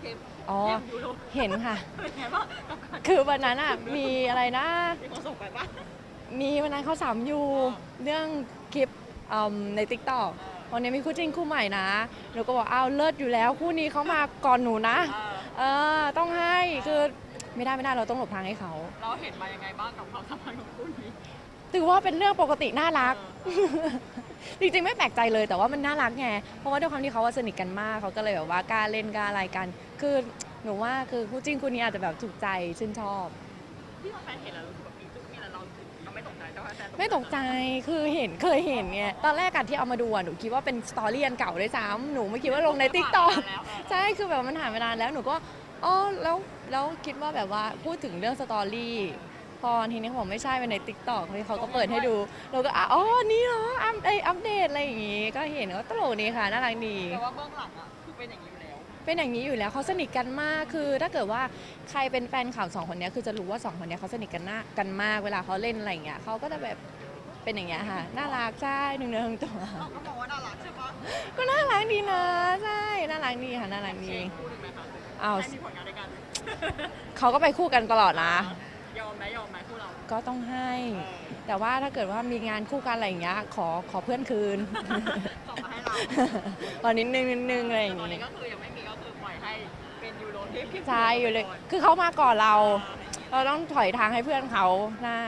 เกมอ๋อ เกมยูโรเห็นค่ะ เป็นไงบ้างกับการคือวันนั้นอะมีอะไรนะที่เขาส่งไปบ้างมีวันนั้นเขาสามอยู่เรื่องคลิปอืมในติ๊กต็อกวันนี้มีคู่จริงคู่ใหม่นะหนูก็บอกอ้าวเลิศอยู่แล้วคู่นี้เขามาก่อนหนูนะเออต้องให้คือไม่ได้ไม่ได้เราต้องหลบทางให้เขาเราเห็นมายังไงบ้างกับความสัมพันธ์ของคู่นี้ ถือว่าเป็นเรื่องปกติน่ารัก จริงๆไม่แปลกใจเลยแต่ว่ามันน่ารักไงเพราะว่าด้วยความที่เขาว่าสนิทกันมากเขาก็เลยแบบว่ากล้าเล่นกล้าอะไรกัน คือหนูว่าคือคู่จริงคู่นี้อาจจะแบบถูกใจชื่นชอบ ที่แฟนเห็นแล้วรู้สึกแบบมีจุกมีอะไรเราเราไม่ตกใจแต่ว่าแฟนไม่ตกใจคือเห็นเคยเห็นไงตอนแรกอะที่เอามาดูอะหนูคิดว่าเป็นสตอรี่อันเก่าด้วยซ้ำหนูไม่คิดว่าลงในติ๊กต็อกแล้วใช่คือแบบมันผ่านมานานแล้วหนูก็อ๋อแล้วแล้วคิดว่าแบบว่าพูดถึงเรื่องสตอรี่ พอทีนี้ผมไม่ใช่เป็นในติ๊กต็อกที่เขาก็เปิดให้ดูเราก็อะอ๋อนี่เหรออัปเดตอัปเดตอะไรอย่างงี้ก็เห็นก็ตลกดีค่ะน่ารักดีแต่ว่าเบื้องหลังอะคือเป็นอย่างนี้อยู่แล้ว เป็นอย่างนี้อยู่แล้วเขาสนิทกันมากคือ ถ้าเกิดว่าใครเป็นแฟนข่าวสองคนเนี้ยคือจะรู้ว่าสองคนเนี้ยเขาสนิทกันมากกันมากเวลาเขาเล่นอะไรอย่างเงี้ยเขาก็จะแบบเป็นอย่างเงี้ยค่ะน่ารักใช่หนึ่งเนื้อหนึ่งตัวเราก็มองว่าน่ารักใช่ปะก็น่ารักดีนะใช่น่ารักดีค่ะน่ารักดีเชียร์คู่หนึ่งไหมคะอ้าวให้มีผลงานด้วยกันเขาก็ไปคู่กันตลอดนะ ยอมไหมยอมไหมคู่เรา ก็ต้องให้ แต่ว่าถ้าเกิดว่ามีงานคู่กันอะไรอย่างเงี้ยขอขอเพื่อนคืนส่งมาให้เรา ตอนนิดนึงนิดนึงอะไรอย่างตอนนี้งี้ก็คือยังไม่มีก็คือปล่อยให้เป็นยูโรที่พี่ใช่อยู่เลย คือเขามาก่อนเรา เราต้องถอยทางให้เพื่อนเขาใช่